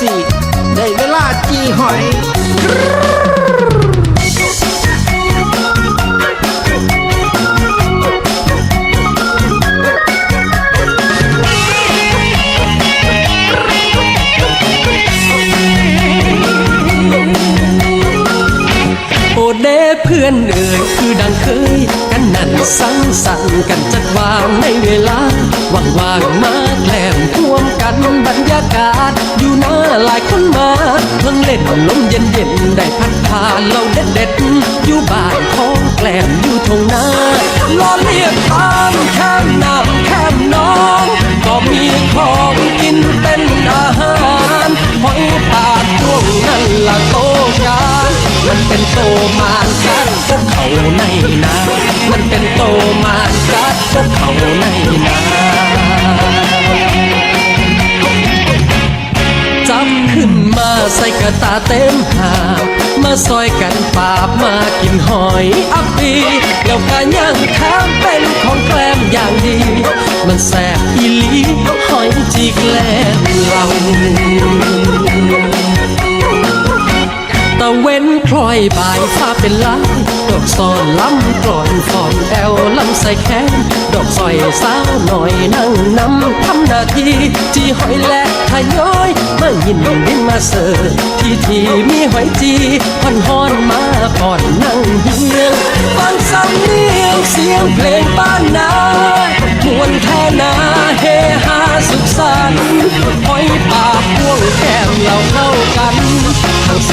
สี่ ได้เวลาจีหอย โอเดเพื่อนเอ่ยคือดังเคย กันนั่นสังสรรค์กันจัดวางในเวลา ว่างๆมาแกล้มท่วมกันบรรยากาศ อยู่หน้าหลายคนมาเพิ่งเล่นลมเย็นๆได้พัดผ่าเราเด็ดๆอยู่บ้านของแกล้มอยู่ทงน้าล้อเลียบตามแคมน้ำแคมน้องก็มีของกินเป็นอาหารหอยปากช่วงนั้นละโตกันมันเป็นโตมานกัดพวกเขาในนามันเป็นโตมานกัดพวกเขาในนา ตาเต็มหามาซอยกันปาบมากินหอยอัปปีแล้วก็ย่างข้ามเป็นของแกล้มอย่างดี มันแสบอีลีหอยจีแกล้มเราะเว้นคล้อยบายฟ้าเป็นลายดอกซอนล้ำกลอนฟอนแอวลำใส่แขนดอกซอยสาวหน่อยนั่งนำทำนาทีจีหอยและทยอยมายินดินมาเสิร์ฟที่ที่มีหอยจีฮอนฮอนมาก่อนนั่งเฮียงฟังสำเนียงเสียงเพลงบ้านนามวนแท่นาเฮฮาสุขสันต์หอยปากพ่วงแก้มเราเข้ากันทั้งแส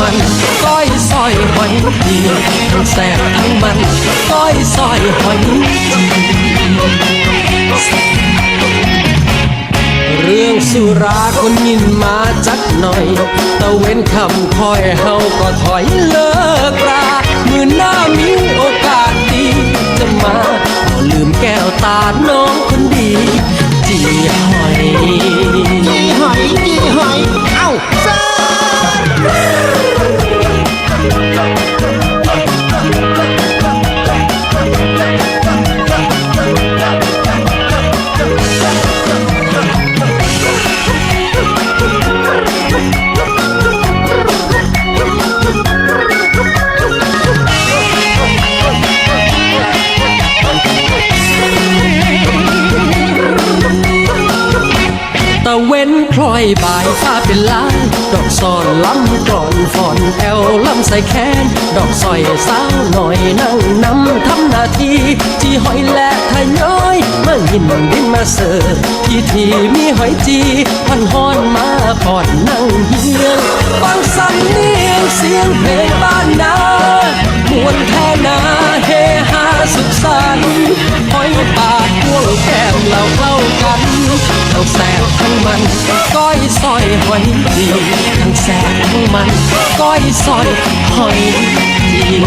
มันก้อยซอยหอยดีทั้งแสบทั้งมันก้อยซอยหอยจีเรื่องสุราคนยินมาจัดหน่อยตะเว้นคำคอยเฮาก็ถอยเลิก ตะเว้นคล้อยบ่ายฟ้าเป็นล้านดอกซอนล้ำกรอนฟอนแอวล้ำใส่แขน ดอกซอยสาวหน่อยนั่งนำทำหน้าที่จีหอยและทยอยมายินดินมาเสิร์ฟที่ที่มีหอยจีพันฮอนมาก่อนนั่งเฮียงฟังสำเนียงเสียงเพลงบ้านนามวนแท่นา ทั้งแสบทั้งมันก้อยซอยหอยดีทั้งแสบทั้งมันก้อยซอยหอยดี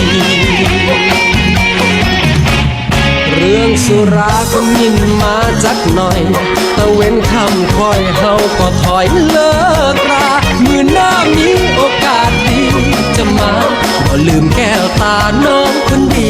เรื่องสุราก็ยินมาจักหน่อย ตะเว้นคำคอยเฮาก็ถอยเลิกรามือหน้ามีโอกาสดี จะมาก็ลืมแก้วตาน้องคนดี